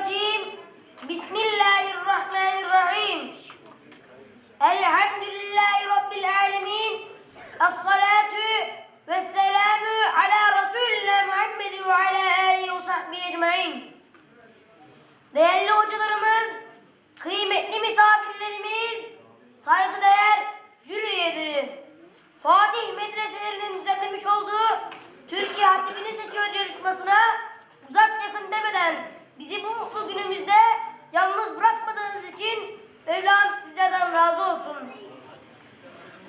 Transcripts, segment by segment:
الرجيم بسم الله الرحمن الرحيم الحمد لله رب العالمين الصلاة والسلام على رسولنا Muhammed ve ala alihi ve sahbihi ecmaîn. Değerli hocalarımız, kıymetli misafirlerimiz, saygıdeğer jüri üyeleri, Fatih medreselerinin düzenlemiş olduğu Mevlam sizlerden razı olsun.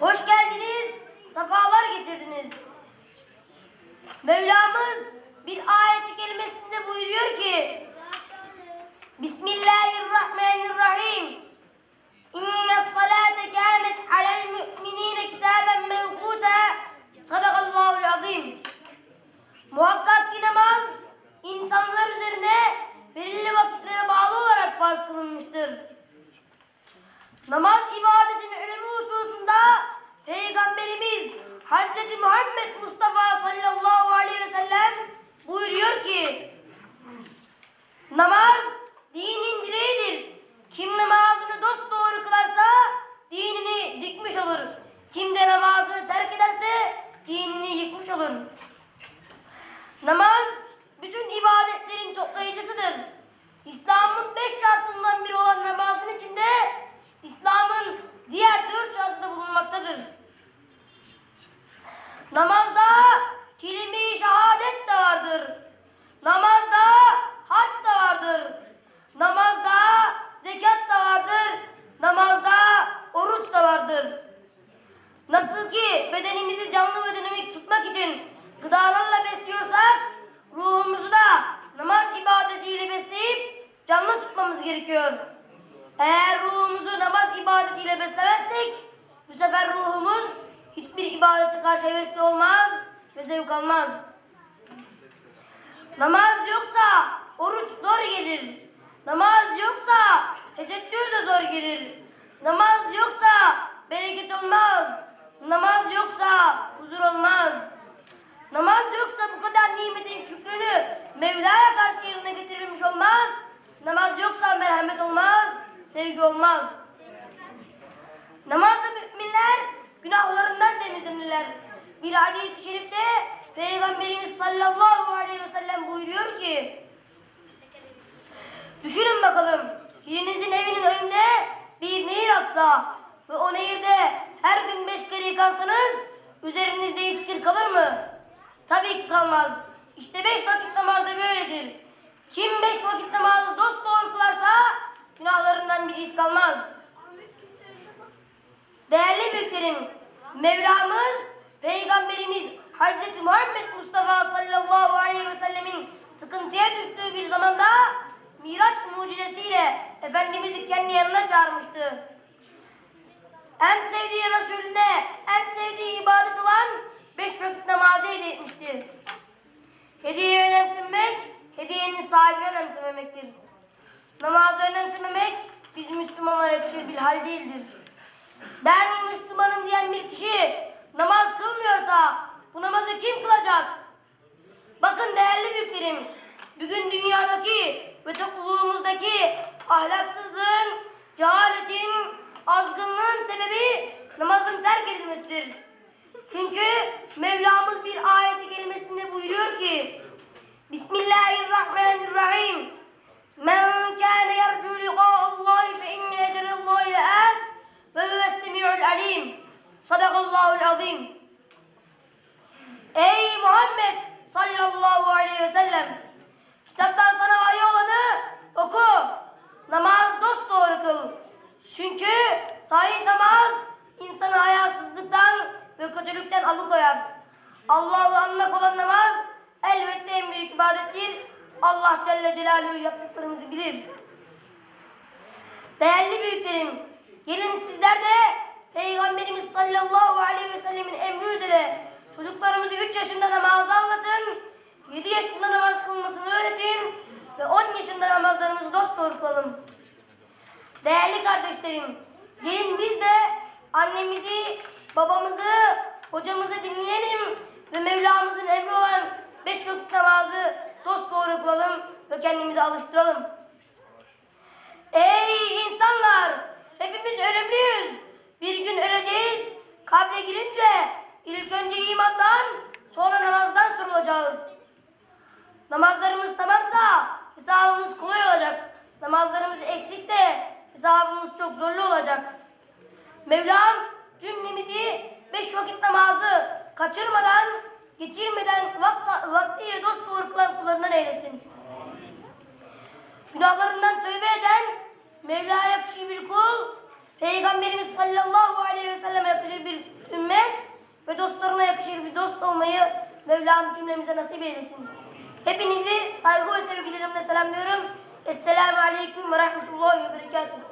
Hoş geldiniz, sefalar getirdiniz. Mevlamız bir ayeti kelimesinde buyuruyor ki Bismillahirrahmanirrahim İnne salate kânet alel mü'minîne kitâben mevkûta Sadakallahul azim Muhakkak ki namaz insanlar üzerine belirli vakitlere bağlı olarak farz kılınmıştır. Namaz ibadetinin önemi hususunda Peygamberimiz Hazreti Muhammed Mustafa sallallahu aleyhi ve sellem buyuruyor ki Namaz dinin direğidir. Kim namazını dosdoğru kılarsa dinini dikmiş olur. Kim de namazını terk ederse dinini yıkmış olur. Namaz bütün ibadetlerin toplayıcısıdır. İslam'ın beş şartından biri olan namazın içinde İslam'ın diğer dört şartı da bulunmaktadır. Namazda kelime-i şehadet de vardır. Namazda hac da vardır. Namazda zekat da vardır. Namazda oruç da vardır. Nasıl ki bedenimizi canlı ve dinamik tutmak için gıdalarla besliyorsak ruhumuzu da namaz ibadetiyle besleyip canlı tutmamız gerekiyor. Eğer ruhumuzu namaz ibadetiyle beslemezsek bu sefer ruhumuz hiçbir ibadete karşı hevesli olmaz ve zevk almaz. Namaz yoksa oruç zor gelir. Namaz yoksa tesettür de zor gelir. Namaz yoksa bereket olmaz. Namaz yoksa huzur olmaz. Namaz yoksa bu kadar nimetin şükrünü Mevla'ya karşı yerine getirilmiş olmaz. Namaz yoksa merhamet olmaz, sevgi olmaz. Namazda müminler günahlarından temizlenirler. Bir hadis-i şerifte Peygamberimiz sallallahu aleyhi ve sellem buyuruyor ki Düşünün bakalım birinizin evinin önünde bir nehir aksa ve o nehirde her gün beş kere yıkansanız üzerinizde hiç kir kalır mı? Tabii ki kalmaz. İşte beş vakit namaz da böyledir. Kim beş vakit namazı dost doğru kılarsa günahlarından bir iz kalmaz. Değerli büyüklerim, Mevlamız, Peygamberimiz Hazreti Muhammed Mustafa sallallahu aleyhi ve sellemin sıkıntıya düştüğü bir zamanda Miraç mucizesiyle Efendimiz'i kendi yanına çağırmıştı. En sevdiği Resulüne, en sevdiği ibadet olan beş vakit namazı hediye etmişti. Hediye önemsemek, hediyenin sahibini önemsememektir. Namazı önemsememek biz Müslümanlara yakışır bir hal değildir. Ben Müslümanım diyen bir kişi namaz kılmıyorsa bu namazı kim kılacak? Bakın değerli büyüklerim, bugün dünyadaki ve topluluğumuzdaki ahlaksızlığın, cehaletin, azgınlığın sebebi namazın terk edilmesidir. Çünkü Mevlamız bir ayeti kelimesinde buyuruyor ki Bismillahirrahmanirrahim Men kâne yercu liqâ'allahi fe inne ecelellahi le'at ve huves-semi'ul alim Sadakallahul azim Ey Muhammed sallallahu aleyhi ve sellem kitaptan sana vahiy olanı oku. Namaz dost doğru kıl. Çünkü sahih namaz insanı hayasızlıktan ve kötülükten alıkoyar. Allah'ı anmak olan namaz elbette en büyük ibadettir. Allah Celle Celaluhu yaptıklarımızı bilir. Değerli büyüklerim, gelin sizler de Peygamberimiz sallallahu aleyhi ve sellemin emri üzere çocuklarımızı 3 yaşında namazı anlatın, 7 yaşında namaz kılmasını öğretin ve 10 yaşında namazlarımızı dosdoğru kılalım. Değerli kardeşlerim, gelin biz de annemizi, babamızı, hocamızı dinleyelim ve Mevlamızın emri olan beş vakit namazı dosdoğru kılalım ve kendimizi alıştıralım. Ey insanlar! Hepimiz ölümlüyüz. Bir gün öleceğiz. Kabre girince ilk önce imandan sonra namazdan sorulacağız. Namazlarımız tamamsa hesabımız kolay olacak. Namazlarımız eksikse hesabımız çok zorlu olacak. Mevlam cümlemizi beş vakit namazı kaçırmadan, geçirmeden vakt, vaktiyle dost doğru kılan kullarından eylesin. Günahlarından tövbe eden Mevla'ya yakışır bir kul, Peygamberimiz sallallahu aleyhi ve selleme yakışır bir ümmet ve dostlarına yakışır bir dost olmayı Mevlam cümlemize nasip eylesin. Hepinizi saygı ve sevgilerimle selamlıyorum. Esselamu aleyküm ve rahmetullahi ve berekatuhu.